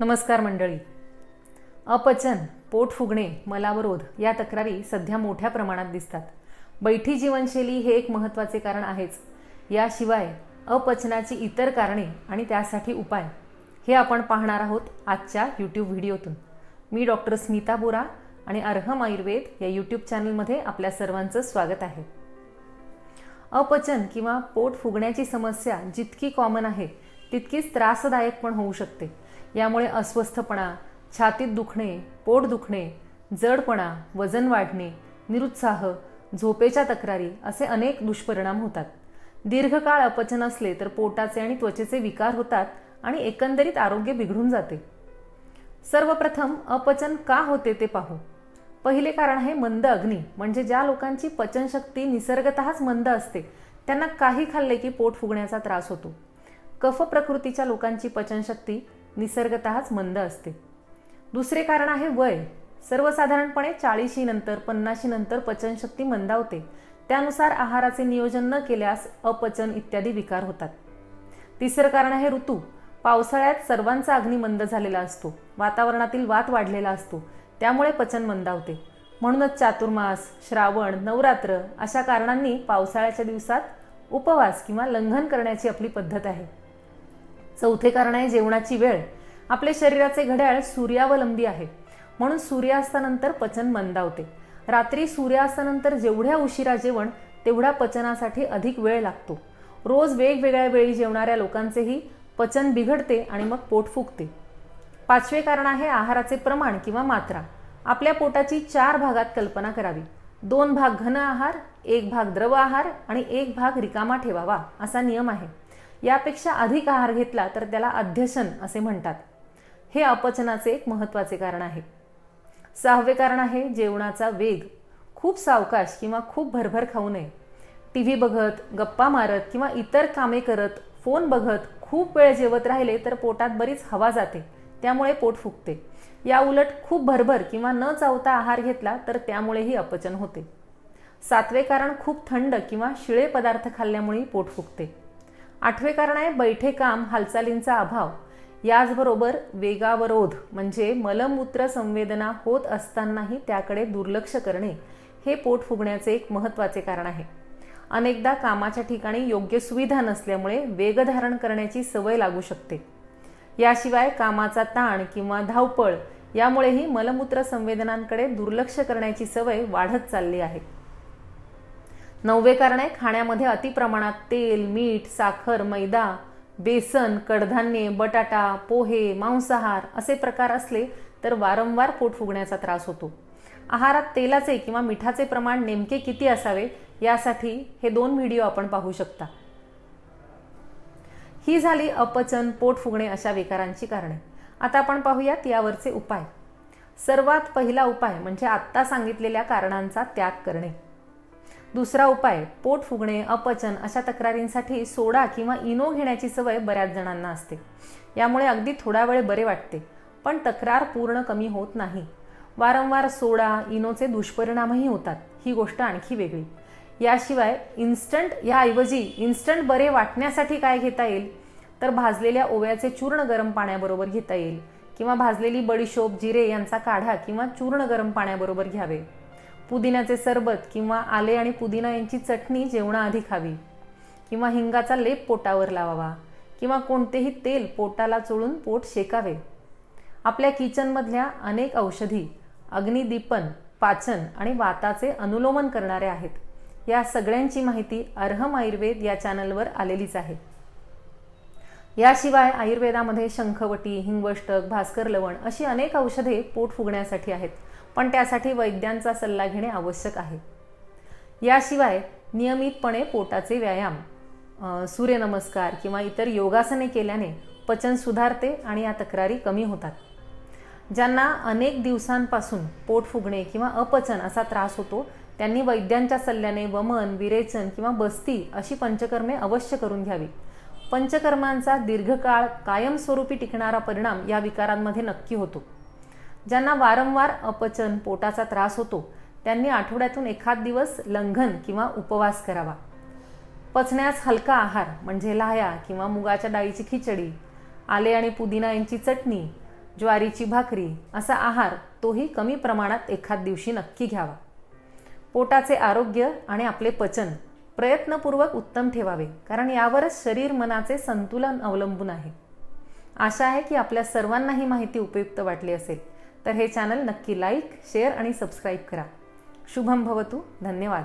नमस्कार मंडळी. अपचन पोट फुगणे मलावरोध या तक्रारी सध्या मोठ्या प्रमाणात दिसतात. बैठी जीवनशैली हे एक महत्त्वाचे कारण आहेच. याशिवाय अपचनाची इतर कारणे आणि त्यासाठी उपाय हे आपण पाहणार आहोत आजच्या यूट्यूब व्हिडिओतून. मी डॉक्टर स्मिता बोरा आणि अर्हम आयुर्वेद या यूट्यूब चॅनलमध्ये आपल्या सर्वांचं स्वागत आहे. अपचन किंवा पोट फुगण्याची समस्या जितकी कॉमन आहे तितकीच त्रासदायक पण होऊ शकते. यामुळे अस्वस्थपणा छातीत दुखणे पोट दुखणे जडपणा वजन वाढणे निरुत्साह झोपेच्या तक्रारी असे अनेक दुष्परिणाम होतात. दीर्घकाळ अपचन असले तर पोटाचे आणि त्वचेचे विकार होतात आणि एकंदरीत आरोग्य बिघडून जाते. सर्वप्रथम अपचन का होते ते पाहू. पहिले कारण आहे मंद अग्नी म्हणजे ज्या लोकांची पचनशक्ती निसर्गतःच मंद असते त्यांना काही खाल्ले की पोट फुगण्याचा त्रास होतो. कफ प्रकृतीच्या लोकांची पचनशक्ती निसर्गतःच मंद असते. दुसरे कारण आहे वय. सर्वसाधारणपणे चाळीशी नंतर पन्नाशी नंतर पचनशक्ती मंदावते. त्यानुसार आहाराचे नियोजन न केल्यास अपचन इत्यादी विकार होतात. तिसरं कारण आहे ऋतू. पावसाळ्यात सर्वांचा अग्नी मंद झालेला असतो. वातावरणातील वात वाढलेला असतो. त्यामुळे पचन मंदावते. म्हणूनच चातुर्मास श्रावण नवरात्र अशा कारणांनी पावसाळ्याच्या दिवसात उपवास किंवा लंघन करण्याची आपली पद्धत आहे. चौथे कारण आहे जेवणाची वेळ. आपले शरीराचे घड्याळ सूर्यावलंबी आहे. म्हणून सूर्यास्तानंतर पचन मंदावते. रात्री सूर्यास्तानंतर जेवढ्या उशिरा जेवण तेवढ्या पचनासाठी अधिक वेळ लागतो. रोज वेगवेगळ्या वेळी जेवणाऱ्या लोकांचेही पचन बिघडते आणि मग पोट फुगते. पाचवे कारण आहे आहाराचे प्रमाण किंवा मात्रा. आपल्या पोटाची चार भागात कल्पना करावी. दोन भाग घन आहार एक भाग द्रव आहार आणि एक भाग रिकामा ठेवावा असा नियम आहे. यापेक्षा अधिक आहार घेतला तर त्याला अध्यशन असे म्हणतात. हे अपचनाचे एक महत्त्वाचे कारण आहे. सहावे कारण आहे जेवणाचा वेग. खूप सावकाश किंवा खूप भरभर खाऊ नये. टी व्ही बघत गप्पा मारत किंवा इतर कामे करत फोन बघत खूप वेळ जेवत राहिले तर पोटात बरीच हवा जाते. त्यामुळे पोट फुगते. या उलट खूप भरभर किंवा न चावता आहार घेतला तर त्यामुळेही अपचन होते. सातवे कारण खूप थंड किंवा शिळे पदार्थ खाल्ल्यामुळे पोट फुगते. आठवे कारण आहे बैठे काम हालचालींचा अभाव. याचबरोबर वेगावरोध म्हणजे मलमूत्र संवेदना होत असतानाही त्याकडे दुर्लक्ष करणे हे पोट फुगण्याचे एक महत्त्वाचे कारण आहे. अनेकदा कामाच्या ठिकाणी योग्य सुविधा नसल्यामुळे वेगधारण करण्याची सवय लागू शकते. याशिवाय कामाचा ताण किंवा धावपळ यामुळेही मलमूत्र संवेदनांकडे दुर्लक्ष करण्याची सवय वाढत चालली आहे. नववे कारण आहे खाण्यामध्ये अतिप्रमाणात तेल मीठ साखर मैदा बेसन कडधान्ये बटाटा पोहे मांसाहार असे प्रकार असले तर वारंवार पोट फुगण्याचा त्रास होतो. आहारात तेलाचे किंवा मिठाचे प्रमाण नेमके किती असावे यासाठी हे दोन व्हिडिओ आपण पाहू शकता. ही झाली अपचन पोट फुगणे अशा विकारांची कारणे. आता आपण पाहूयात यावरचे उपाय. सर्वात पहिला उपाय म्हणजे आत्ता सांगितलेल्या कारणांचा त्याग करणे. दुसरा उपाय पोट फुगणे अपचन अशा तक्रारींसाठी सोडा किंवा इनो घेण्याची सवय बऱ्याच जणांना असते. यामुळे अगदी थोडा वेळ बरे वाटते पण तक्रार पूर्ण कमी होत नाही. वारंवार सोडा इनोचे दुष्परिणामही होतात. ही गोष्ट आणखी वेगळी. याशिवाय इन्स्टंट याऐवजी इन्स्टंट बरे वाटण्यासाठी काय घेता येईल? तर भाजलेल्या ओव्याचे चूर्ण गरम पाण्याबरोबर घेता येईल. किंवा भाजलेली बडीशोप जिरे यांचा काढा किंवा चूर्ण गरम पाण्याबरोबर घ्यावे. पुदिन्याचे सरबत किंवा आले आणि पुदिना यांची चटणी जेवणाआधी खावी. किंवा हिंगाचा लेप पोटावर लावावा. किंवा कोणतेही तेल पोटाला चोळून पोट शेकावे. आपल्या किचनमधल्या अनेक औषधी अग्निदीपन पाचन आणि वाताचे अनुलोमन करणारे आहेत. या सगळ्यांची माहिती अर्हम आयुर्वेद या चॅनलवर आलेलीच आहे. याशिवाय आयुर्वेदामध्ये शंखवटी हिंगवष्टक भास्कर लवण अशी अनेक औषधे पोट फुगण्यासाठी आहेत पण त्यासाठी वैद्यांचा सल्ला घेणे आवश्यक आहे. याशिवाय नियमितपणे पोटाचे व्यायाम सूर्यनमस्कार किंवा इतर योगासने केल्याने पचन सुधारते आणि या तक्रारी कमी होतात. ज्यांना अनेक दिवसांपासून पोट फुगणे किंवा अपचन असा त्रास होतो त्यांनी वैद्यांच्या सल्ल्याने वमन विरेचन किंवा बस्ती अशी पंचकर्मे अवश्य करून घ्यावी. पंचकर्मांचा दीर्घकाळ कायमस्वरूपी टिकणारा परिणाम या विकारांमध्ये नक्की होतो. ज्यांना वारंवार अपचन पोटाचा त्रास होतो त्यांनी आठवड्यातून एखाद दिवस लंघन किंवा उपवास करावा. पचण्यास हलका आहार म्हणजे लाह्या किंवा मुगाच्या डाळीची खिचडी आले आणि पुदिना यांची चटणी ज्वारीची भाकरी असा आहार तोही कमी प्रमाणात एखाद दिवशी नक्की घ्यावा. पोटाचे आरोग्य आणि आपले पचन प्रयत्नपूर्वक उत्तम ठेवावे कारण यावरच शरीर मनाचे संतुलन अवलंबून आहे. आशा आहे की आपल्या सर्वांना ही माहिती उपयुक्त वाटली असेल तर हे चॅनल नक्की लाईक शेअर आणि सबस्क्राईब करा. शुभम भवतू धन्यवाद.